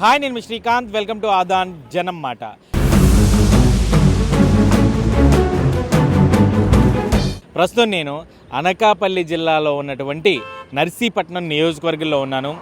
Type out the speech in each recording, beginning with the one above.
Hi నేను మీ Srikanth. Welcome to Aadhan జనం మాట. ప్రస్తుతం నేను అనకాపల్లి జిల్లాలో ఉన్నటువంటి నర్సీపట్నం నియోజకవర్గంలో ఉన్నాను.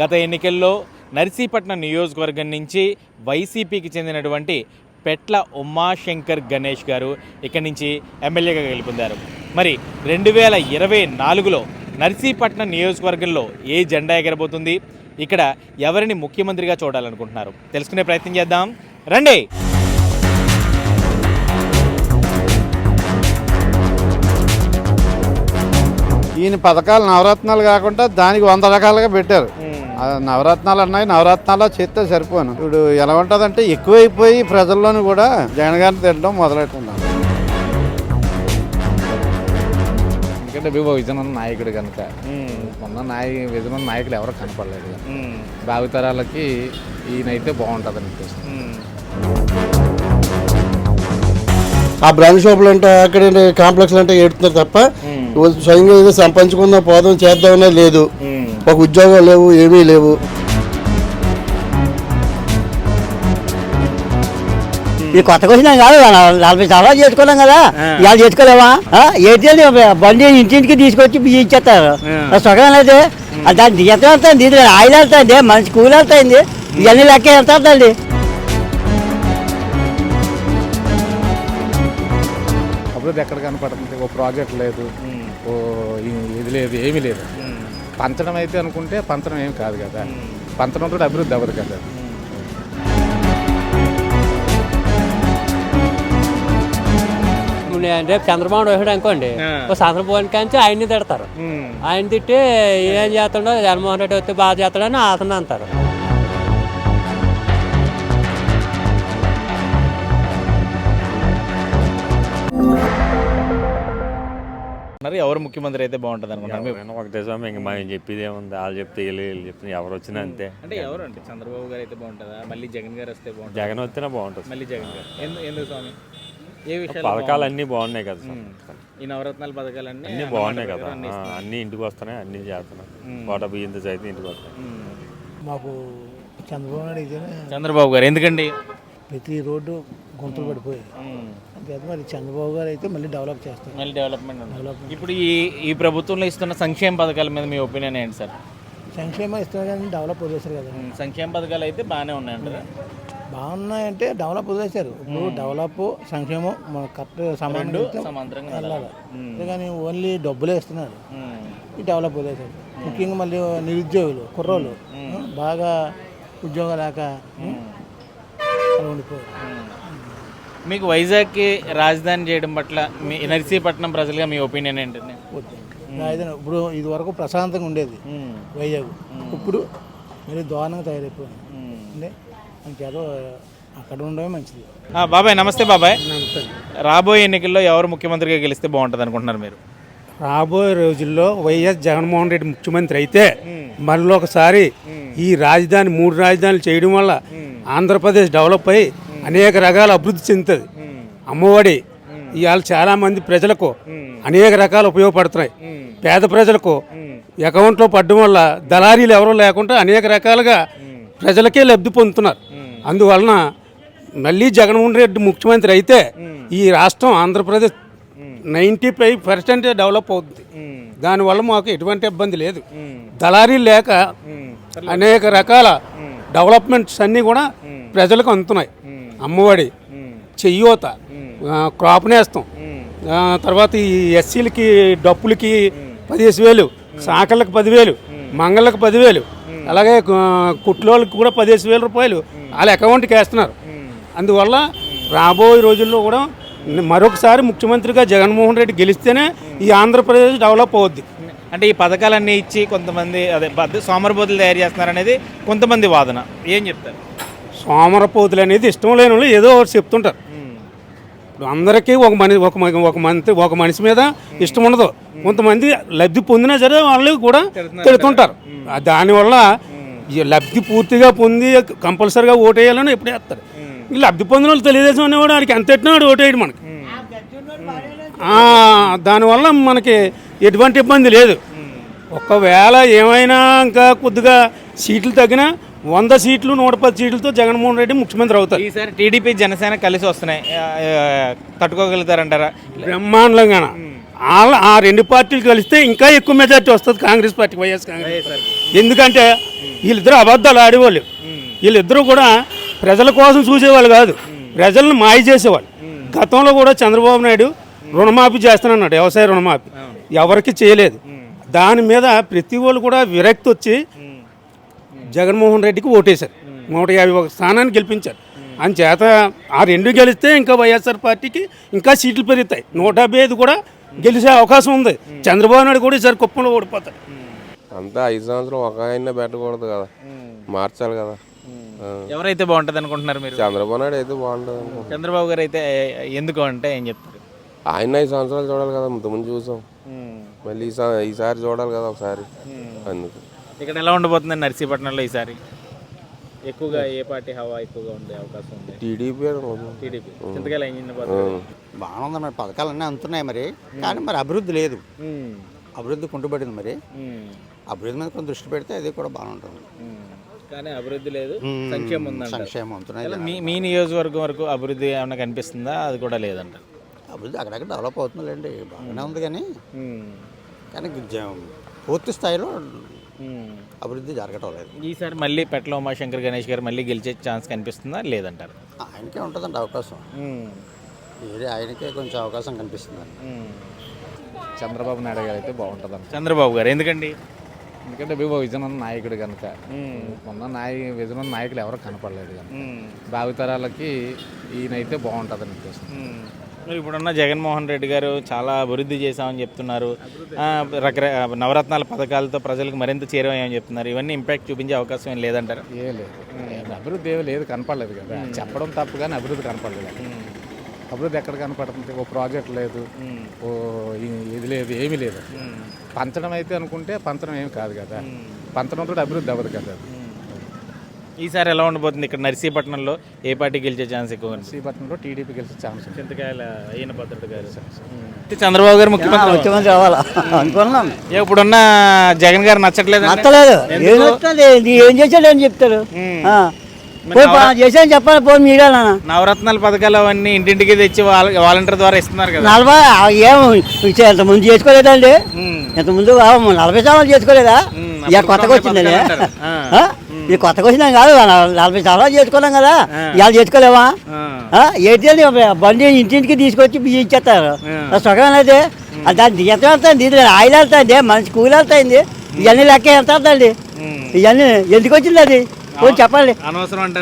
గత ఎన్నికల్లో నర్సీపట్నం నియోజకవర్గం నుంచి వైసీపీకి చెందినటువంటి పెట్ల ఉమాశంకర్ గణేష్ గారు ఇక్కడి నుంచి ఎమ్మెల్యేగా గెలుపొందారు. మరి రెండు వేల ఇరవై నాలుగులో నర్సీపట్నం నియోజకవర్గంలో ఏ జెండా ఎగరబోతుంది? ఇక్కడ ఎవరిని ముఖ్యమంత్రిగా చూడాలనుకుంటున్నారు? తెలుసుకునే ప్రయత్నం చేద్దాం. రండి! ఈయన పథకాలు నవరత్నాలు కాకుండా దానికి వంద రకాలుగా పెట్టారు. నవరత్నాలు అన్నాయి నవరత్నాలు చేస్తే సరిపోను. ఇప్పుడు ఎలా ఉంటుందంటే ఎక్కువైపోయి ప్రజల్లోనూ కూడా జగన్ గారిని తినడం మొదలెట్టున్నారు ఎందుకంటే విజన్ ఉన్న నాయకుడు కనుక. ఉన్న నాయ విజన్ ఉన్న నాయకులు ఎవరు కనపడలేదు. భావితరాలకి ఈయనైతే బాగుంటుంది అనిపిస్తుంది. ఆ బ్రాండ్ షాపులు అంటే అక్కడ కాంప్లెక్స్లు అంటే ఏడుతున్నారు తప్ప స్వయంగా ఏదో సంపాదించుకుందాం పోదాం చేద్దామనే లేదు. ఒక ఉద్యోగం లేవు ఏమీ లేవు. ఇది కొత్తగా వచ్చినాం కాదు నల- నలభై సంవత్సరాలు చేసుకున్నాం కదా. ఇవాళ చేసుకోలేవా ఏటీఎల్ బండి ఇంటింటికి తీసుకొచ్చి బియ్యం ఇచ్చేస్తారు. సుఖం ఆ దాని జీతం వెళ్తాంది ఇది ఆయిల్ వెళ్తాంది మంచి కూలి వెళ్తాయింది ఇవన్నీ లెక్క వెళ్తాండి అభివృద్ధి ఎక్కడ కనపడుతుంది? ఓ ప్రాజెక్ట్ లేదు. ఓ ఇది లేదు ఏమీ లేదు. పంచడం అయితే అనుకుంటే పంచడం ఏమి కాదు కదా. పంచడం కూడా అభివృద్ధి అవ్వదు కదా. రేపు చంద్రబాబు వచ్చాడు అనుకోండి పోయిన కానీ ఆయన్ని తిడతారు. ఆయన తిట్టి ఏం చేస్తాడో జగన్మోహన్ రెడ్డి వస్తే బాగా చేస్తాడని అతను అంటారు. మరి ఎవరు ముఖ్యమంత్రి అయితే బాగుంటుంది అనుకుంటున్నారు ఒకటే స్వామి ఇంక మనం చెప్పేది ఏముంది వాళ్ళు చెప్తే వీళ్ళు చెప్తే ఎవరు వచ్చినా అంతే. అంటే ఎవరు అంటే చంద్రబాబు గారు అయితే బాగుంటుందా? మళ్ళీ జగన్ గారు వస్తే బాగుంటుంది? జగన్ వస్తేనే బాగుంటుంది. మళ్ళీ జగన్ గారు. ఎందు- ఎందుకు స్వామి? ఏ విషయాలు పథకాలు అన్నీ బాగున్నాయి కదా. ఈ నవరత్నాల పథకాలన్నీ అన్నీ బాగున్నాయి కదా. అన్నీ ఇంటికి వస్తున్నాయి అన్నీ చేస్తున్నాయి. కోట బియ్యంతో సైతం ఇంటికి వస్తాయి. మాకు చంద్రబాబు నాయుడు చంద్రబాబు గారు ఎందుకండి? ప్రతి రోడ్డు గుంతలు పడిపోయాయి. అంతే మరి చంద్రబాబు గారు అయితే మళ్ళీ డెవలప్ చేస్తారు. మళ్ళీ డెవలప్మెంట్ ఉంది. ఇప్పుడు ఈ ఈ ప్రభుత్వంలో ఇస్తున్న సంక్షేమ పథకాల మీద మీ ఒపీనియన్ ఏంటి సార్? సంక్షేమం ఇస్తున్నారు కానీ డెవలప్ వదిలేశారు కదా. సంక్షేమ పథకాలు అయితే బాగానే ఉన్నాయంటారా? బాగున్నాయంటే డెవలప్ వదిలేశారు. ఇప్పుడు డెవలప్ సంక్షేమం మన కరెక్ట్ సమాంతరంగా వెళ్ళాలి. అంతేగాని ఓన్లీ డబ్బులే ఇస్తున్నారు. ఈ డెవలప్ వదిలేశారు. ముఖ్యంగా మళ్ళీ నిరుద్యోగులు కుర్రోళ్ళు బాగా ఉద్యోగం లేక ఉండిపోయారు. మీకు వైజాగ్కి రాజధాని చేయడం పట్ల మీ నర్సీపట్నం ప్రజలుగా మీ ఒపీనియన్ ఏంటండి? ఇప్పుడు ఇది వరకు ప్రశాంతంగా ఉండేది వైజాగ్. ఇప్పుడు మరి దారుణంగా తయారైపోయింది. అంటే ఇంకేదో అక్కడ ఉండడమే మంచిది. ఆ, బాబాయ్ నమస్తే బాబాయ్. రాబోయే ఎన్నికల్లో ఎవరు ముఖ్యమంత్రిగా గెలిస్తే బాగుంటుంది అనుకుంటున్నారు మీరు? రాబోయే రోజుల్లో వైఎస్ జగన్మోహన్ రెడ్డి ముఖ్యమంత్రి అయితే మళ్ళీ ఒకసారి ఈ రాజధాని మూడు రాజధానులు చేయడం వల్ల ఆంధ్రప్రదేశ్ డెవలప్ అయ్యి అనేక రకాల అభివృద్ధి చెందుతుంది. అమ్మఒడి ఇవాళ చాలా మంది ప్రజలకు అనేక రకాలు ఉపయోగపడుతున్నాయి. పేద ప్రజలకు అకౌంట్లో పడడం వల్ల దళారీలు ఎవరూ లేకుండా అనేక రకాలుగా ప్రజలకే లబ్ధి పొందుతున్నారు. అందువలన మళ్ళీ జగన్మోహన్ రెడ్డి ముఖ్యమంత్రి అయితే ఈ రాష్ట్రం Andhra Pradesh ninety five percent develop అవుతుంది దానివల్ల మాకు ఎటువంటి ఇబ్బంది లేదు. దళారీ లేక అనేక రకాల డెవలప్మెంట్స్ అన్నీ కూడా ప్రజలకు అందుతున్నాయి. అమ్మఒడి చెయ్యోత క్రాప్ నేస్తం తర్వాత ఈ ఎస్సీలకి డప్పులకి పదిహేను వేలు సాకళ్ళకి పదివేలు మంగళ్ళకి పదివేలు అలాగే కుట్లోళ్ళకి కూడా పదిహేను వేల రూపాయలు వాళ్ళ అకౌంట్కి వేస్తున్నారు. అందువల్ల రాబోయే రోజుల్లో కూడా మరొకసారి ముఖ్యమంత్రిగా జగన్మోహన్ రెడ్డి గెలిస్తేనే ఈ ఆంధ్రప్రదేశ్ డెవలప్ అవుద్ది. అంటే ఈ పథకాలన్నీ ఇచ్చి కొంతమంది అదే సోమరబోతులు తయారు చేస్తున్నారు అనేది కొంతమంది వాదన. ఏం చెప్తారు? సోమరపోతులు అనేది ఇష్టం లేని వాళ్ళు ఏదో ఒకటి చెప్తుంటారు. ఇప్పుడు అందరికీ ఒక మనిషి ఒక మ- ఒక మంత్రి ఒక మనిషి మీద ఇష్టం ఉండదు. కొంతమంది లబ్ధి పొందినా సరే వాళ్ళు కూడా తిడుతుంటారు. దానివల్ల ఈ లబ్ధి పూర్తిగా పొంది కంపల్సరిగా ఓటేయాలని ఎప్పుడు వేస్తారు ఈ లబ్ధి పొందిన వాళ్ళు తెలుగుదేశం అనేవాడు వాడికి ఎంత ఎట్టినా వాడు ఓటేయడు మనకి. ఆ, దానివల్ల మనకి ఎటువంటి ఇబ్బంది లేదు. ఒకవేళ ఏమైనా ఇంకా కొద్దిగా సీట్లు తగ్గినా వంద సీట్లు నూట పది సీట్లతో జగన్మోహన్ రెడ్డి ముఖ్యమంత్రి అవుతారు. ఈసారి టీడీపీ జనసేన కలిసి వస్తున్నాయి. తట్టుకోగలుగుతారంటారా? బ్రహ్మాండంగా వాళ్ళ ఆ రెండు పార్టీలు కలిస్తే ఇంకా ఎక్కువ మెజార్టీ వస్తుంది కాంగ్రెస్ పార్టీ వైఎస్ కాంగ్రెస్ ఎందుకంటే వీళ్ళిద్దరూ అబద్ధాలు ఆడేవాళ్ళు. వీళ్ళిద్దరూ కూడా ప్రజల కోసం చూసేవాళ్ళు కాదు. ప్రజలను మాయ చేసేవాళ్ళు. గతంలో కూడా చంద్రబాబు నాయుడు రుణమాఫీ చేస్తానన్నాడు వ్యవసాయ రుణమాఫీ. ఎవరికి చేయలేదు. దాని మీద ప్రతి వాళ్ళు కూడా విరక్తి వచ్చి జగన్మోహన్ రెడ్డికి ఓటేశారు. నూట యాభై ఒక స్థానాన్ని గెలిపించారు. అంచేత ఆ రెండు గెలిస్తే ఇంకా వైఎస్ఆర్ పార్టీకి ఇంకా సీట్లు పెరుగుతాయి. నూట యాభై ఐదు కూడా గెలిచే అవకాశం ఉంది. చంద్రబాబు నాయుడు కూడా ఈసారి కుప్పంలో ఓడిపోతాడు. అంతా ఐదు సంవత్సరం ఒక ఆయన పెట్టకూడదు కదా. మార్చాలి కదా. ఎవరైతే బాగుంటుంది అనుకుంటున్నారు మీరు? చంద్రబాబు నాయుడు అయితే బాగుంటుంది. చంద్రబాబు గారు అయితే ఎందుకు అంటే ఏం చెప్తారు? ఆయన ఐదు సంవత్సరాలు చూడాలి కదా ముందు చూసాం. మళ్ళీ ఈసారి ఈసారి చూడాలి కదా ఒకసారి. అందుకు. ఇక్కడ ఎలా ఉండబోతుంది నర్సీపట్నంలో ఈసారి? ఎక్కువగా ఏ పార్టీ హవా ఎక్కువగా ఉండే అవకాశం ఉంది? TDP TDP. చింతకాయలు ఉంది మరి పథకాలన్నీ అందుతున్నాయి మరి. కానీ మరి అభివృద్ధి లేదు. అభివృద్ధి కుంటుపడింది మరి. అభివృద్ధి మీద కొంచెం దృష్టి పెడితే అది కూడా బాగానే ఉంటుంది కానీ అభివృద్ధి లేదు సంక్షేమం ఉందంట. సంక్షేమం ఉంటున్నాయి మీ మీ నియోజకవర్గం వరకు అభివృద్ధి ఏమైనా కనిపిస్తుందా? అది కూడా లేదంట. అభివృద్ధి అక్కడక్కడ డెవలప్ అవుతుందిలేండి బాగానే ఉంది కానీ. కానీ పూర్తి స్థాయిలో అభివృద్ధి జరగటం లేదు. ఈసారి మళ్ళీ పెట్ల ఉమాశంకర్ గణేష్ గారు మళ్ళీ గెలిచే ఛాన్స్ కనిపిస్తుందా? లేదంటారు. ఆయనకే ఉంటుందండి అవకాశం. వేరే ఆయనకే కొంచెం అవకాశం కనిపిస్తుంది చంద్రబాబు నాయుడు గారు అయితే బాగుంటుంది చంద్రబాబు గారు ఎందుకండి? ఎందుకంటే వివో విజన్ ఉన్న నాయకుడు కనుక మొన్న నాయ విజన్ ఉన్న నాయకులు ఎవరు కనపడలేదు కనుక భావితరాలకి ఈయనైతే బాగుంటుంది అనిపిస్తుంది. ఇప్పుడున్న జగన్మోహన్ రెడ్డి గారు చాలా అభివృద్ధి చేశామని చెప్తున్నారు. రకర నవరత్నాల పథకాలతో ప్రజలకు మరింత చేరవని చెప్తున్నారు. ఇవన్నీ ఇంపాక్ట్ చూపించే అవకాశం ఏం లేదంటారు? ఏ లేదు. అభివృద్ధి ఏమీ లేదు కనపడలేదు కదా. చెప్పడం తప్పు కానీ అభివృద్ధి కనపడలేదు. అభివృద్ధి ఎక్కడ కనపడుతుంది? ఓ ప్రాజెక్ట్ లేదు. ఓ ఇది లేదు ఏమీ లేదు. పంచడం అయితే అనుకుంటే పంచడం ఏమి కాదు కదా. పంచడంతో అభివృద్ధి అవ్వదు కదా. ఈసారి ఎలా ఉండబోతుంది ఇక్కడ నర్సీపట్నంలో ఏ పార్టీ గెలిచే ఛాన్స్ ఎక్కువ ఉంది? శ్రీపట్నంలో టీడీపీ గెలిచే ఛాన్స్ ఉంది. చింతకాయల అయిన భద్రుడు గారు. చంద్రబాబు గారు ముఖ్యమంత్రి ముఖ్యమంత్రి అవ్వాలా? అనుకున్నాం. ఇప్పుడున్న జగన్ గారు నచ్చట్లేదు నచ్చలేదు. ఏం నచ్చలేదు నీ ఏం చేశాడు అని చెప్తారు చేశాను చెప్పాలి పోయి మీరే నవరత్నాల పథకాలు అవన్నీ ఇంటింటికి తెచ్చి వాలంటీర్ ద్వారా ఇస్తున్నారు కదా. నలభై ఏం? ఇచ్చే- ఇంత ముందు చేసుకోలేదండి. ఇంత ముందు ఆ, నలభై సంవత్సరాలు చేసుకోలేదా? ఇక కొత్తగా వచ్చిందండి? ఇది కొత్తగా వచ్చిందని కాదు నల- నలభై సంవత్సరాలు చేసుకున్నాం కదా. ఇవాళ చేసుకోలేవా? ఏంటి బండి ఇంటింటికి తీసుకొచ్చి బియ్యం ఇచ్చేస్తారు. సుఖం అయితే ఆ దాని ఎంత వెళ్తాయండి? ఇది ఆయిల్ వెళ్తాయండి. మనిషి కూలి వెళ్తాయండి. ఇవన్నీ లెక్క ఎంత వెళ్తాయండి? ఇవన్నీ ఎందుకు వచ్చింది అది? కొంచెం చెప్పండి.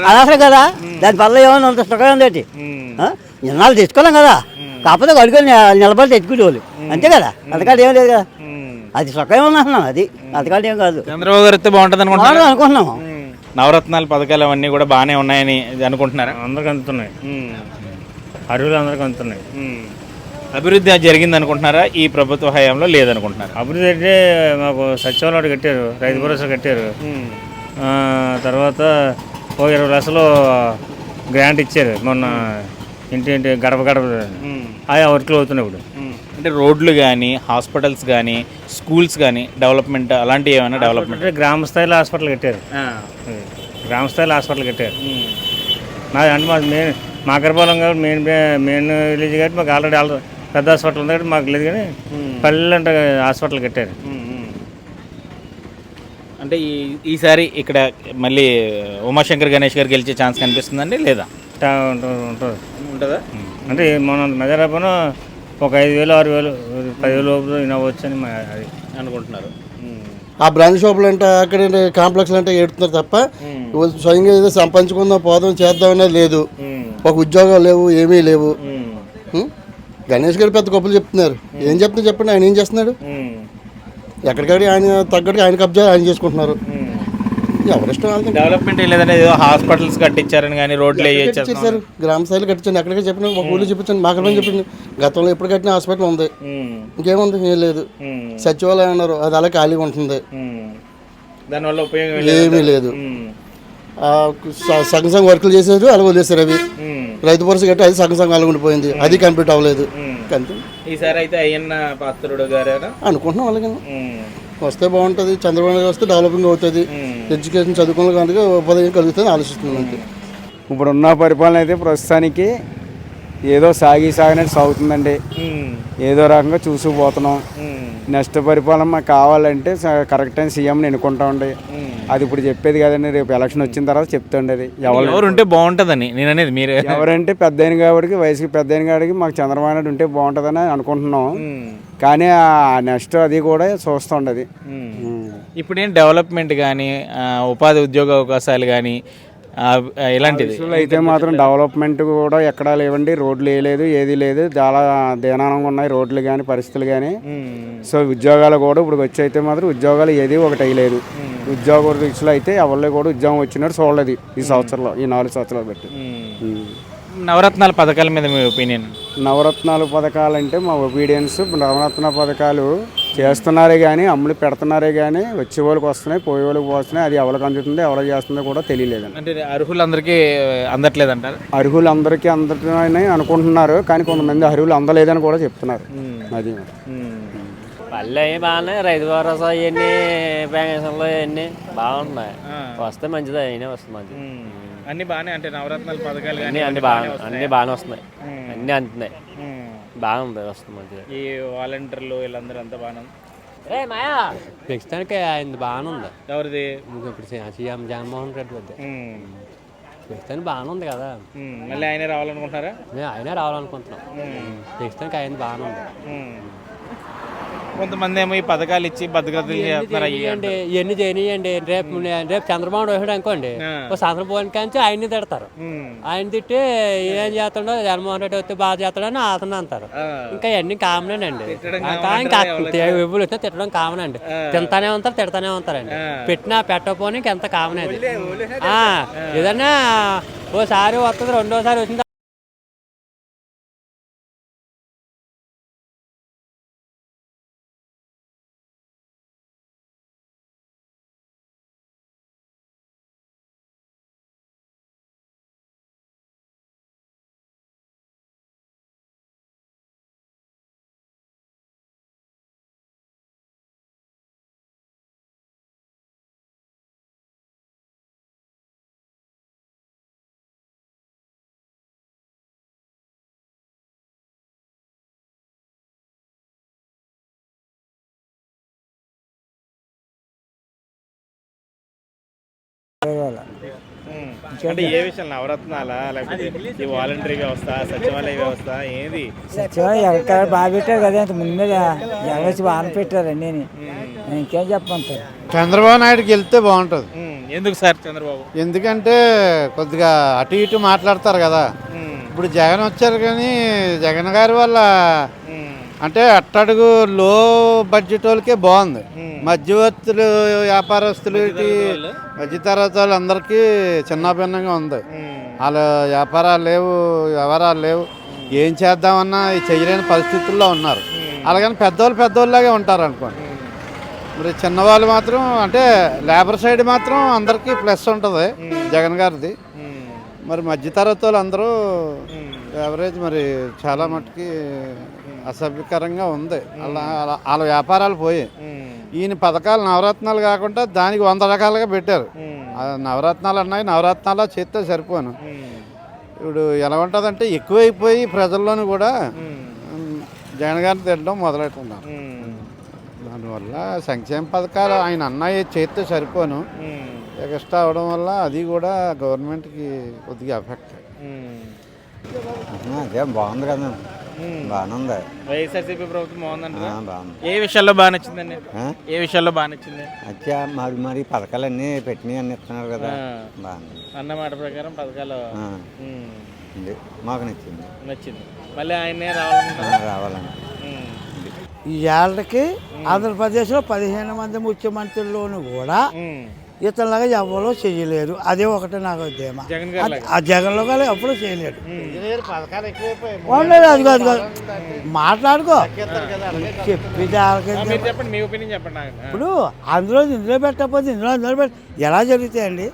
అనవసరం కదా. దాని వల్ల ఏమైనా అంత సుఖం ఉంది నిన్నాళ్ళు తెచ్చుకోలేం కదా. కాకపోతే కడుకొని నిలబడి తెచ్చుకునేవాళ్ళు. అంతే కదా. అంతకాదు ఏం లేదు కదా. అది సుఖం అంటున్నాను అది. అంతకాదు ఏం కాదు. చంద్రబాబు గారు బాగుంటుంది అనుకుంటున్నారు బాగా అనుకుంటున్నాము నవరత్నాల పథకాలు అవన్నీ కూడా బాగానే ఉన్నాయని అనుకుంటున్నారా? అందరికి అందుతున్నాయి. అరువులు అందరికి అందుతున్నాయి. అభివృద్ధి జరిగింది అనుకుంటున్నారా? ఈ ప్రభుత్వ హయాంలో లేదనుకుంటున్నారా? అభివృద్ధి అంటే మాకు సచివాలయాలు కట్టారు రైతు భరోసా కట్టారు. తర్వాత ఓ ఇరవై లక్షలు గ్రాంట్ ఇచ్చారు మొన్న ఇంటి ఇంటి గడప గడప ఆయా వర్క్లు అవుతున్నాయి ఇప్పుడు. అంటే రోడ్లు కానీ హాస్పిటల్స్ కానీ స్కూల్స్ కానీ డెవలప్మెంట్ అలాంటివి ఏమైనా డెవలప్మెంట్ అంటే గ్రామ స్థాయిలో హాస్పిటల్ కట్టారు. గ్రామ స్థాయిలో హాస్పిటల్ కట్టారు. నాది అంటే మాకు మెయిన్ మా గర్భాలం కాబట్టి మెయిన్ మెయిన్ విలేజ్ కాబట్టి మాకు ఆల్రెడీ ఆల్రెడీ పెద్ద హాస్పిటల్ ఉంది కాబట్టి మాకు లేదు కానీ పల్లెలు అంటే హాస్పిటల్ కట్టారు. అంటే ఈ ఈసారి ఇక్కడ మళ్ళీ ఉమాశంకర్ గణేష్ గారు గెలిచే ఛాన్స్ కనిపిస్తుందండి లేదా? ఉంటుంది ఉంటుందా? అంటే మన మెజారాపన ఒక ఐదు వేలు ఆరు వేలు పదివేలు లోపల ఇవ్వచ్చు అని అది అనుకుంటున్నారు. ఆ బ్రాండ్ షాపులు అంటే అక్కడ కాంప్లెక్స్లు అంటే ఏడుతున్నారు తప్ప స్వయంగా ఏదో సంపాదించుకుందాం పోదాం చేద్దాం అనేది లేదు ఒక ఉద్యోగాలు లేవు ఏమీ లేవు? గణేష్ గారు పెద్ద గొప్పలు చెప్తున్నారు. ఏం చెప్తున్నారు చెప్పండి ఆయన ఏం చేస్తున్నాడు? ఎక్కడికక్కడ ఆయన తగ్గట్టుగా ఆయన కబ్జా ఆయన చేసుకుంటున్నారు. డెవలప్మెంట్ ఏం లేదంటే ఏదో హాస్పిటల్స్ కట్టించారని కానీ రోడ్లు వేయించారు గ్రామ స్థాయిలో కట్టించండి. ఎక్కడికి చెప్పిన ఒక ఊళ్ళో చెప్పించండి మాకు చెప్పింది గతంలో ఎప్పుడు కట్టిన హాస్పిటల్ ఉంది. ఇంకేముంది? ఏం లేదు. సచివాలయం అన్నారు. అది అలా ఖాళీగా ఉంటుంది. దానివల్ల ఉపయోగం ఏమీ లేదు. సగం సగం వర్కులు చేశారు అలా వదిలేశారు అవి. రైతు భరోసా గట్టి అది సగం సగం అలా ఉండిపోయింది అది కంప్లీట్ అవ్వలేదు. అంతే ఈసారి అయితే అయ్యన్న పాత్రుడు గారు అనుకుంటున్నాం అలాగే వస్తే బాగుంటుంది చంద్రబాబు నాయుడు వస్తే డెవలపింగ్ అవుతుంది. ఎడ్యుకేషన్ చదువుకున్న కనుక ఉపాధి కలుగుతుంది ఆలోచిస్తున్నాను అంతే. ఇప్పుడున్న పరిపాలన అయితే ప్రస్తుతానికి ఏదో సాగి సాగినట్టు సాగుతుందండి. ఏదో రకంగా చూసుకుపోతున్నాం. నెక్స్ట్ పరిపాలన మాకు కావాలంటే కరెక్ట్ అయిన సీఎంని ఎన్నుకుంటామండి అది ఇప్పుడు చెప్పేది కదండి రేపు ఎలక్షన్ వచ్చిన తర్వాత చెప్తాండి అది ఎవరు ఉంటే బాగుంటుందని నేను అనేది మీరే. ఎవరంటే పెద్ద అయిన కాబట్టి వయసుకి పెద్ద అయిన కాడికి మాకు చంద్రబాబు నాయుడు ఉంటే బాగుంటుందని అనుకుంటున్నాం. కానీ ఆ నెక్స్ట్ అది కూడా చూస్తుండదు ఇప్పుడు ఏం డెవలప్మెంట్ కానీ ఉపాధి ఉద్యోగ అవకాశాలు కానీ ఇలాంటిది. అయితే మాత్రం డెవలప్మెంట్ కూడా ఎక్కడా లేవండి. రోడ్లు వేయలేదు ఏది లేదు. చాలా దీనానంగా ఉన్నాయి రోడ్లు కానీ పరిస్థితులు కానీ సో ఉద్యోగాలు కూడా ఇప్పుడు వచ్చి అయితే మాత్రం ఉద్యోగాలు ఏది ఒకటి వేయలేదు ఉద్యోగ రీచ్లో అయితే ఎవరిలో కూడా ఉద్యోగం వచ్చినట్టు చూడలేదు ఈ సంవత్సరంలో ఈ నాలుగు సంవత్సరాలు బట్టి. నవరత్నాల పథకాల మీద మీ ఒపీనియన్? నవరత్నాలు పథకాలు అంటే మా ఒబీడియన్స్ నవరత్న పథకాలు చేస్తున్నారే కానీ అమ్ములు పెడుతున్నారే కానీ వచ్చే వాళ్ళకి వస్తున్నాయి పోయే వాళ్ళకి పోతున్నాయి అది ఎవరికి అందుతుందో ఎవరికి చేస్తుందో కూడా తెలియలేదండి. అంటే అర్హులందరికీ అందట్లేదు అంటారు అర్హులు అందరికీ అందటమని అనుకుంటున్నారు కానీ కొంతమంది అర్హులు అందలేదని కూడా చెప్తున్నారు. అది. పల్లె బాగానే రైతు భరోసా ఇవన్నీ పెన్షన్లు ఇవన్నీ బాగున్నాయి. వస్తే మంచిది అయినా వస్తుంది మంచిది. అన్ని బాగానే అంటే నవరత్నాల పథకాలు అన్ని అన్ని బాగా అన్ని బాగానే వస్తున్నాయి. అన్ని అందుతున్నాయి బాగుంది వస్తుంది మంచిది ఈ వాలంటీర్లు వీళ్ళందరూ అంతా బాగానే ప్రస్తుతానికి ఆయన బాగానే ఉంది ఎవరిది? ఇప్పుడు సీఎం జగన్మోహన్ రెడ్డి వద్ద. ప్రస్తుతానికి బాగానే ఉంది కదా. మళ్ళీ ఆయనే రావాలనుకుంటున్నారా? మేము ఆయనే రావాలనుకుంటున్నాం. ప్రస్తుతానికి ఆయన బాగానే ఉంది కొంతమంది ఏమో ఈ పథకాలు ఇచ్చి చేస్తున్నారు చేయండి ఇవన్నీ చేయనియండి? రేపు రేపు చంద్రబాబు వచ్చాడు అనుకోండి పోయిన కాంచి ఆయన్ని తిడతారు. ఆయన తిట్టి ఏం చేస్తాడో జగన్మోహన్ రెడ్డి వస్తే బాగా చేస్తాడని అతను అంటారు. ఇంకా ఇవన్నీ కామన్ అండి ఇంకా తిట్టడం కామన్ అండి తింటానే ఉంటారు తిడతానే ఉంటారండి. పెట్టినా పెట్టకపోని ఎంత కామన్ అది ఆ, ఏదన్నా ఓసారి వస్తుంది రెండోసారి వచ్చింది అంటే ఏ విషయం? నవరత్నాల? లేకపోతే ఈ వాలంటరీ వ్యవస్థ సచివాలయ వ్యవస్థ ఏది? ఎక్కడ బాగా పెట్టారు కదా ఇంత ముందు జగన్ వచ్చి బాగా పెట్టారండి నేను ఇంకేం చెప్పమంటారు? చంద్రబాబు నాయుడుకి వెళ్తే బాగుంటుంది. ఎందుకు సార్ చంద్రబాబు? ఎందుకంటే కొద్దిగా అటు ఇటు మాట్లాడతారు కదా. ఇప్పుడు జగన్ వచ్చారు కానీ జగన్ గారి వల్ల అంటే అట్టడుగు లో బడ్జెట్ వాళ్ళకే బాగుంది. మధ్యవర్తులు వ్యాపారస్తులు మధ్యతరగతి వాళ్ళందరికీ చిన్నభిన్నంగా ఉంది. వాళ్ళ వ్యాపారాలు లేవు వ్యవహారాలు లేవు. ఏం చేద్దామన్నా చేయలేని పరిస్థితుల్లో ఉన్నారు. అలాగని పెద్దోళ్ళు పెద్దోళ్ళలాగే ఉంటారు అనుకోండి. మరి చిన్నవాళ్ళు మాత్రం అంటే లేబర్ సైడ్ మాత్రం అందరికీ ప్లస్ ఉంటుంది జగన్ గారిది. మరి మధ్యతరగతి వాళ్ళు అందరూ యావరేజ్ మరి చాలా మట్టుకి అసభ్యకరంగా ఉంది. అలా అలా- వాళ్ళ వ్యాపారాలు పోయి ఈయన పథకాలు నవరత్నాలు కాకుండా దానికి వంద రకాలుగా పెట్టారు. ఆ నవరత్నాలు అన్నాయి నవరత్నాలు చేస్తే సరిపోను. ఇప్పుడు ఎలా ఉంటుందంటే ఎక్కువైపోయి ప్రజల్లోనూ కూడా జగన్ గారిని తిట్టడం మొదలెట్టున్నారు. దానివల్ల సంక్షేమ పథకాలు ఆయన అన్నయ్య చేస్తే సరిపోను. ఎక్స్ట్రా అవడం వల్ల అది కూడా గవర్నమెంట్కి కొద్దిగా ఎఫెక్ట్. అదే బాగుంది కదా. బాగానే ఉంది వైఎస్ఆర్సీపీ ప్రభుత్వం ఏ విషయాల్లో బాగా నచ్చిందండి? ఏ విషయాల్లో బాగా నచ్చింది? అచ్చా మరి మరి పథకాలన్నీ పెట్టినవి అన్ని ఇస్తున్నారు కదా. బాగుంది. అన్న మాట ప్రకారం పథకాలు ఉంది. మాకు నచ్చింది. నచ్చింది. మళ్ళీ ఆయనే రావాలని ఈ ఏళ్ళకి ఆంధ్రప్రదేశ్లో పదిహేను మంది ముఖ్యమంత్రుల్లోనూ కూడా ఇతనిలాగా ఎవరో చేయలేరు. అదే ఒకటి నాకు ధీమా. జగన్ గారి అది- ఆ జగన్లో కానీ ఎప్పుడూ చేయలేడు. ఎక్కువైపోయి ఉండలేదు అది కాదు కాదు. మాట్లాడుకో. నాకు. ఇప్పుడు అందులో ఇందులో పెట్టకపోతే ఇందులో అందులో పెట్ట ఎలా జరుగుతాయండి?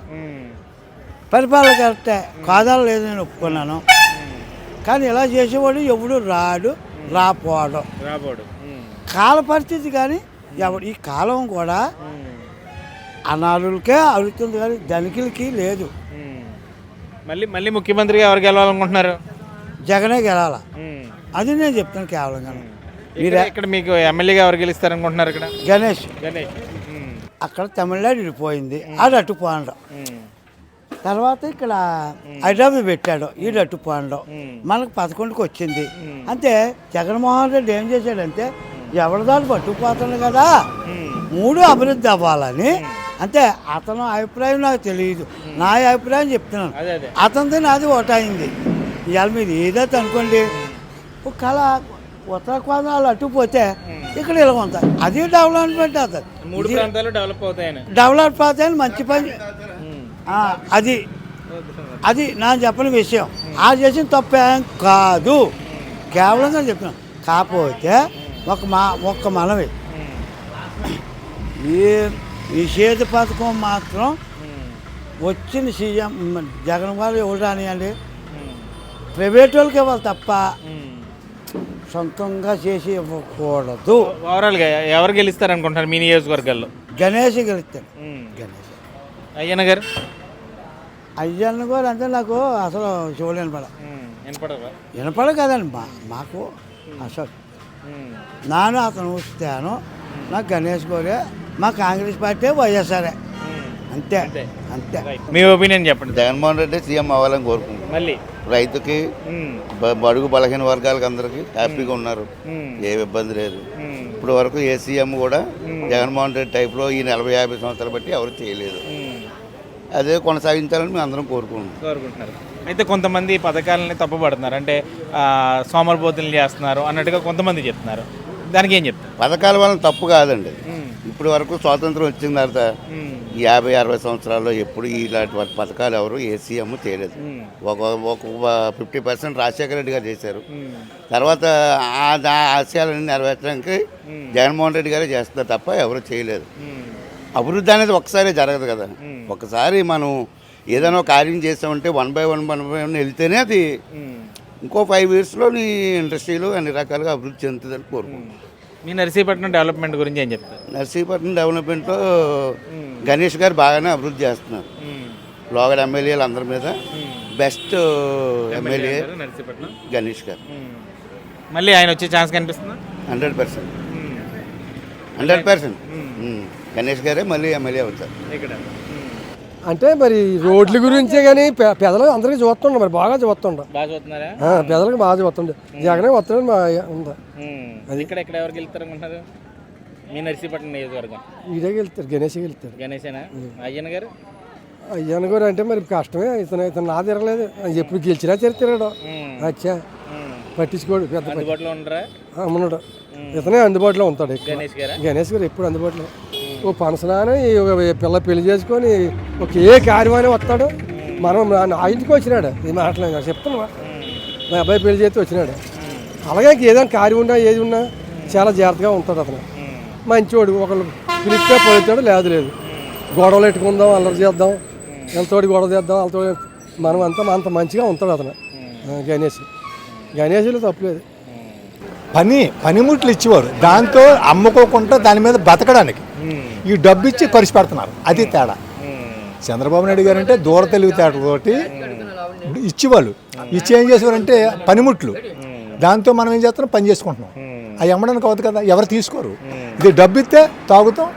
పరిపాలన కరెక్టే. కాదాలు లేదు నేను ఒప్పుకున్నాను. కానీ ఇలా చేసేవాడు? ఎవడు రాడు రాపోవడం. రాబోడు. ఉమ్, కాల పరిస్థితి కానీ ఎవరు ఈ కాలం కూడా అనాథులకే అడుగుతుంది కానీ ధనికులకి లేదు. మళ్ళీ మళ్ళీ ముఖ్యమంత్రిగా ఎవరు గెలవాలనుకుంటున్నారు? జగనే గెలాల. అది నేను చెప్తాను కేవలంగా ఇక్కడ ఇక్కడ మీకు ఎమ్మెల్యేగా ఎవరు గెలుస్తారనుకుంటున్నారు ఇక్కడ? గణేష్. గణేష్. అక్కడ తమిళనాడు విడిపోయింది అది అటు పోండం తర్వాత ఇక్కడ హైదరాబాద్ పెట్టాడు. ఈడు అటు పోండం మనకు పదకొండుకి వచ్చింది. అంతే జగన్మోహన్ రెడ్డి ఏం చేశాడంటే ఎవరి దాన్ని పట్టుకుపోతుంది కదా? మూడు అభివృద్ధి అవ్వాలని అంతే అతను అభిప్రాయం నాకు తెలియదు. నా అభిప్రాయం చెప్తున్నాను. అతనిది నాది ఒకటైంది ఇవాళ మీరు ఏదైతే అనుకోండి ఒక కళ ఉత్తర కోణాలు అటు పోతే ఇక్కడ ఇలా ఉంది అది డెవలప్మెంట్ అవుతుంది మూడు ప్రాంతాలు డెవలప్ అవుతాయని. డెవలప్ అవుతాయని మంచి పని. అది అది నా చెప్పని విషయం. ఆ చేసిన తప్పేం కాదు. కేవలంగా చెప్తున్నాను కాకపోతే ఒక మా ఒక్క మనవి. ఈ నిషేధ పథకం మాత్రం వచ్చిన సీఎం జగన్ గారు ఎవరు రానియండి? ప్రైవేట్ వాళ్ళకి ఇవ్వాలి తప్ప సొంతంగా చేసి ఇవ్వకూడదు. ఓవరాల్గా ఎవరు గెలుస్తారనుకుంటున్నారు మీ నియోజకవర్గాల్లో? గణేష్ గెలుస్తాడు. గణేష్. అయ్యన్న గారు? అయ్యన్న కూడా అంటే నాకు అసలు చెవులు వినపడ. వినపడ కదండి మా మాకు అసలు. నాను అతను వస్తాను. నాకు గణేష్ గోరే మా కాంగ్రెస్ పార్టీ వైఎస్ఆర్ఏ అంతే అంతే. మీ ఒపీనియన్ చెప్పండి. జగన్మోహన్ రెడ్డి సీఎం అవ్వాలని కోరుకుంటున్నాను మళ్ళీ. రైతుకి బడుగు బలహీన వర్గాలకి అందరికి హ్యాపీగా ఉన్నారు. ఏ ఇబ్బంది లేదు. ఇప్పుడు వరకు ఏ సీఎం కూడా జగన్మోహన్ రెడ్డి టైప్లో ఈ నలభై యాభై సంవత్సరాలు బట్టి ఎవరు చేయలేదు. అదే కొనసాగించాలని మేము అందరం కోరుకుంటున్నాం. కోరుకుంటున్నారు. అయితే కొంతమంది పథకాలని తప్పుపడుతున్నారు అంటే ఆ, సోమరిపోతులు చేస్తున్నారు అన్నట్టుగా కొంతమంది చెప్తున్నారు. దానికి ఏం చెప్తారు? పథకాల వలన తప్పు కాదండి. ఇప్పుడు వరకు స్వాతంత్రం వచ్చిన తర్వాత ఈ యాభై అరవై సంవత్సరాల్లో ఎప్పుడు ఇలాంటి పథకాలు ఎవరు ఏ సీఎం చేయలేదు. ఒక ఒక ఫిఫ్టీ పర్సెంట్ రాజశేఖర రెడ్డి గారు చేశారు. తర్వాత ఆ ఆశయాలన్నీ నెరవేర్చడానికి జగన్మోహన్ రెడ్డి గారే చేస్తారు తప్ప ఎవరు చేయలేదు. అభివృద్ధి అనేది ఒకసారి జరగదు కదా. ఒకసారి మనం ఏదైనా కార్యం చేసామంటే one by one one by one వెళ్తేనే అది ఇంకో ఫైవ్ ఇయర్స్లో నీ ఇండస్ట్రీలు అన్ని రకాలుగా అభివృద్ధి చెందుతుందని కోరుకుంటున్నాను. మీ నర్సీపట్నం డెవలప్మెంట్ గురించి ఏం చెప్తారు? నర్సీపట్నం డెవలప్మెంట్లో గణేష్ గారు బాగానే అభివృద్ధి చేస్తున్నారు. లోగడ ఎమ్మెల్యేలు అందరి మీద బెస్ట్ ఎమ్మెల్యే నర్సీపట్నం? గణేష్ గారు. మళ్ళీ ఆయన వచ్చే ఛాన్స్ కనిపిస్తుందా? Hundred percent. Hundred percent. Ganesh గారే మళ్ళీ ఎమ్మెల్యే అవుతారు. ఇక్కడ. అంటే మరి రోడ్ల గురించే కానీ పెదలు అందరికీ చూస్తుండ మరి బాగా చూస్తుండ బాగా చూస్తున్నారా? ఆ, పెదలకు బాగా చూస్తుండే. జగనే వస్తాడని మా ఉంది అది. ఇక్కడ ఇక్కడ ఎవరికి వెళ్తారు అనుకుంటున్నారు మీ నర్సీపట్నం నియోజకవర్గం. ఈడే వెళ్తారు గణేష్ వెళ్తారు గణేశేనా అయ్యన్న గారు? అయ్యాను కూడా అంటే మరి కష్టమే ఇతను ఇతను నా తిరగలేదు. ఎప్పుడు గెలిచినా తిర తిరగడం. అచ్చా. పట్టించుకోడు పెద్ద అందుబాటులో ఉండరా? ఉన్నాడు. ఇతనే అందుబాటులో ఉంటాడు గారా? గణేష్ గారు ఎప్పుడు అందుబాటులో ఓ పనసనాని ఒక పిల్ల పెళ్ళి చేసుకొని ఒక ఏ కార్యమని వస్తాడు. మనం నా- ఇంటికి వచ్చినాడు. ఈ మాటలు చెప్తున్నా. మా అబ్బాయి పెళ్ళి చేస్తే వచ్చినాడు. అలాగే ఇంక ఏదైనా కార్యం ఉన్నా ఏది ఉన్నా చాలా జాగ్రత్తగా ఉంటాడు అతను. మంచివాడు ఒకళ్ళు పిలిస్తే పోతాడు లేదు లేదు. గొడవలు పెట్టుకుందాం అల్లరి చేద్దాం వీళ్ళతోటి గొడవ చేద్దాం వాళ్ళతో మనం అంతా అంత మంచిగా ఉంటాడు అతను. గణేష్. గణేష్లో తప్పలేదు. పని పనిముట్లు ఇచ్చేవారు. దాంతో అమ్ముకోకుండా దాని మీద బతకడానికి. ఈ డబ్బు ఇచ్చి ఖర్చు పెడుతున్నారు. అది తేడా. చంద్రబాబు నాయుడు గారు అంటే దూర తెలివితేటతోటి ఇచ్చేవాళ్ళు. ఇచ్చి ఏం చేసేవారంటే పనిముట్లు. దాంతో మనం ఏం చేస్తున్నాం? పని చేసుకుంటున్నాం. అవి అమ్మడానికి అవుతుంది కదా. ఎవరు తీసుకోరు. ఇది డబ్బు ఇస్తే తాగుతాం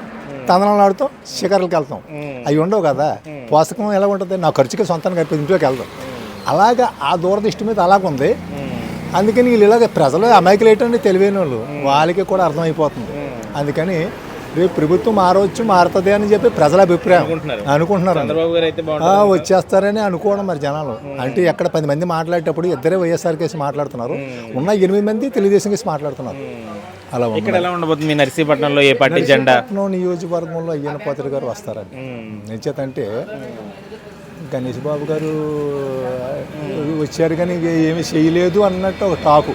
తందనాలు ఆడుతాం షికారులకు వెళ్తాం. అవి ఉండవు కదా. పోషకం ఎలా ఉంటుంది? నా ఖర్చుకి సొంతానికి ఇంట్లోకి వెళ్తాం అలాగా ఆ దూరదృష్టి మీద అలాగుంది. అందుకని వీళ్ళు ఇలాగ ప్రజలు అమాయకులు ఏంటంటే తెలివైన వాళ్ళు వాళ్ళకి కూడా అర్థమైపోతుంది. అందుకని రేపు ప్రభుత్వం మారవచ్చు మారుతుంది అని చెప్పి ప్రజల అభిప్రాయం. అనుకుంటున్నారు. వచ్చేస్తారని అనుకోవడం మరి జనాలు. అంటే ఎక్కడ పది మంది మాట్లాడేటప్పుడు ఇద్దరే వైఎస్ఆర్ కేసు మాట్లాడుతున్నారు. ఉన్న ఎనిమిది మంది తెలుగుదేశం కేసు మాట్లాడుతున్నారు. అలా ఇక్కడ ఎలా ఉండబోతుంది? మీ నర్సీపట్నంలో ఏ పార్టీ జెండా? నియోజకవర్గంలో అయ్యన పాత్ర గారు వస్తారండి నిశ్చేతంటే గణేష్ బాబు గారు వచ్చారు కానీ ఏమి చేయలేదు అన్నట్టు ఒక టాకు.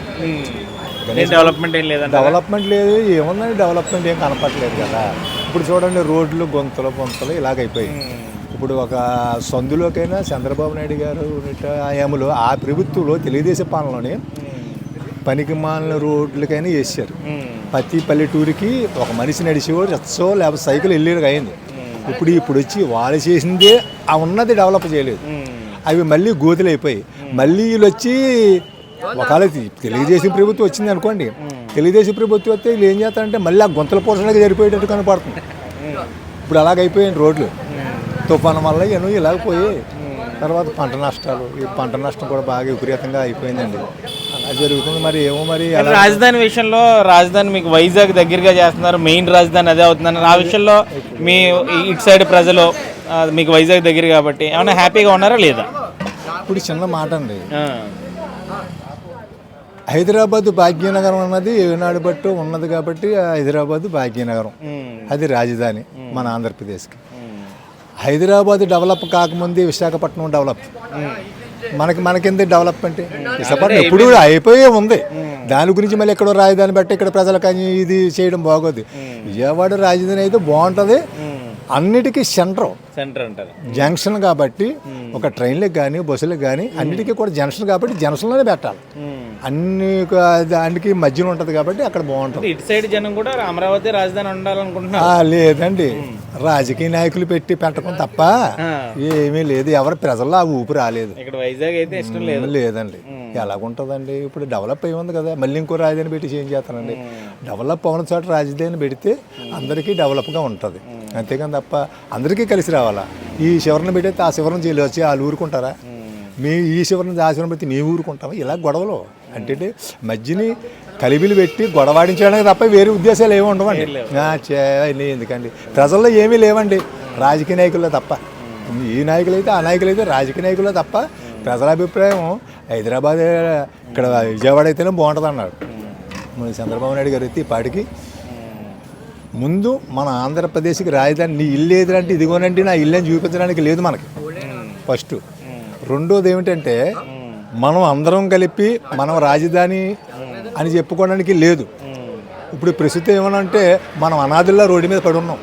డెవలప్మెంట్ ఏం లేదంట డెవలప్మెంట్ లేదు ఏముందని డెవలప్మెంట్ ఏం కనపట్లేదు కదా. ఇప్పుడు చూడండి రోడ్లు గొంతులు గొంతులు ఇలాగైపోయాయి ఇప్పుడు ఒక సందులోకైనా చంద్రబాబు నాయుడు గారు హయాంలో ఆ ప్రభుత్వంలో తెలుగుదేశం పాలనలోని పనికి మాలిన రోడ్లకైనా వేసారు ప్రతి పల్లెటూరికి ఒక మనిషి నడిచేవాడు రచ్చో లేకపోతే సైకిల్ వెళ్ళేది అయింది. ఇప్పుడు ఇప్పుడు వచ్చి వాళ్ళు చేసిందే ఆ ఉన్నది డెవలప్ చేయలేదు. అవి మళ్ళీ గోతులు అయిపోయి మళ్ళీ వీళ్ళు వచ్చి ఒకవేళ తెలుగుదేశం ప్రభుత్వం వచ్చింది అనుకోండి. తెలుగుదేశం ప్రభుత్వం వస్తే వీళ్ళు ఏం చేస్తారంటే మళ్ళీ ఆ గుంతల పోషణకి సరిపోయేటట్టు కనపడుతుంది. ఇప్పుడు అలాగైపోయాయి రోడ్లు. తుఫాను వల్ల ఇవన్నీ ఇలాగ పోయాయి. తర్వాత పంట నష్టాలు ఈ పంట నష్టం కూడా బాగా విపరీతంగా అయిపోయిందండి. జరుగుతుంది. మరి ఏమో మరి రాజధాని విషయంలో రాజధాని మీకు వైజాగ్ దగ్గరగా చేస్తున్నారు మెయిన్ రాజధాని అదే అవుతుందని ఆ విషయంలో మీ ఇటు సైడ్ ప్రజలు మీకు వైజాగ్ దగ్గర కాబట్టి ఏమైనా హ్యాపీగా ఉన్నారా లేదా? ఇప్పుడు చిన్న మాట అండి. హైదరాబాద్ భాగ్యనగరం అన్నది ఏనాడు బట్టు ఉన్నది కాబట్టి హైదరాబాద్ భాగ్యనగరం. అది రాజధాని మన ఆంధ్రప్రదేశ్కి. హైదరాబాద్ డెవలప్ కాకముందే విశాఖపట్నం డెవలప్. మనకి మనకింది డెవలప్మెంట్ విశాఖపట్నం ఎప్పుడు అయిపోయే ఉంది. దాని గురించి మళ్ళీ ఎక్కడో రాజధాని బట్టి ఇక్కడ ప్రజలకు అని ఇది చేయడం బాగోదు. విజయవాడ రాజధాని అయితే బాగుంటుంది. అన్నిటికీ సెంటర్. సెంటర్ అంటారు. జంక్షన్ కాబట్టి ఒక ట్రైన్లకు కానీ బస్సులకు కానీ అన్నిటికీ కూడా జంక్షన్ కాబట్టి జంక్షన్లోనే పెట్టాలి. అన్ని దానికి మధ్యలో ఉంటుంది కాబట్టి అక్కడ బాగుంటుంది. ఇటు సైడ్ జనం కూడా అమరావతి రాజధాని ఉండాలనుకుంటున్నారు. ఆ, లేదండి. రాజకీయ నాయకులు పెట్టి పెట్టడం తప్ప ఏమీ లేదు. ఎవరు ప్రజల్లో ఆ ఊపి రాలేదు. ఇక్కడ వైజాగ్ అయితే ఇష్టం లేదు. లేదండి. ఎలాగుంటుందండి? ఇప్పుడు డెవలప్ అయి ఉంది కదా. మళ్ళీ ఇంకో రాజధాని పెట్టి చేంజ్ చేస్తానండి. డెవలప్ అవున చోట రాజధాని పెడితే అందరికీ డెవలప్గా ఉంటుంది. అంతేకాని తప్ప అందరికీ కలిసి రావాలా? ఈ శివరణ పెడితే ఆ శివరం చేయలు వచ్చి వాళ్ళు ఊరుకుంటారా? మీ ఈ శివరణ ఆ శివరం పెడితే మేము ఊరుకుంటాం ఇలా గొడవలు. అంటే మధ్యని కలిబిలు పెట్టి గొడవాడించడానికి తప్ప వేరే ఉద్దేశాలు ఏమి ఉండవండి. ఎందుకండి? ప్రజల్లో ఏమీ లేవండి. రాజకీయ నాయకుల్లో తప్ప. ఈ నాయకులైతే ఆ నాయకులైతే రాజకీయ నాయకుల్లో తప్ప. ప్రజల అభిప్రాయం హైదరాబాద్ ఇక్కడ విజయవాడ అయితేనే బాగుంటుంది అన్నాడు మన చంద్రబాబు నాయుడు గారు అయితే ఈ పాటికి ముందు మన ఆంధ్రప్రదేశ్కి రాజధాని నీ ఇల్లు ఏదంటే ఇదిగోనంటే నా ఇల్లు అని చూపించడానికి లేదు మనకి. ఫస్ట్. రెండోది ఏమిటంటే మనం అందరం కలిపి మనం రాజధాని అని చెప్పుకోవడానికి లేదు. ఇప్పుడు ప్రస్తుతం ఏమనంటే మనం అనాథుల్లో రోడ్డు మీద పడి ఉన్నాం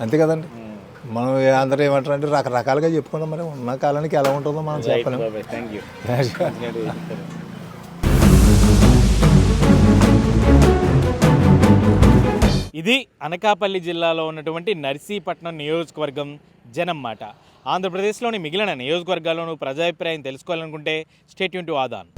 అంతే కదండి. మనం అందరూ ఏమంటారంటే రకరకాలుగా చెప్పుకున్నాం మరి ఉన్న కాలానికి ఎలా ఉంటుందో మనం చెప్పలేము ఇది అనకాపల్లి జిల్లాలో ఉన్నటువంటి నర్సీపట్నం నియోజకవర్గం జనం మాట. ఆంధ్రప్రదేశ్లోని మిగిలిన నియోజకవర్గాల్లోనూ ప్రజాభిప్రాయం తెలుసుకోవాలనుకుంటే స్టేట్యూన్ టు ఆదాన్.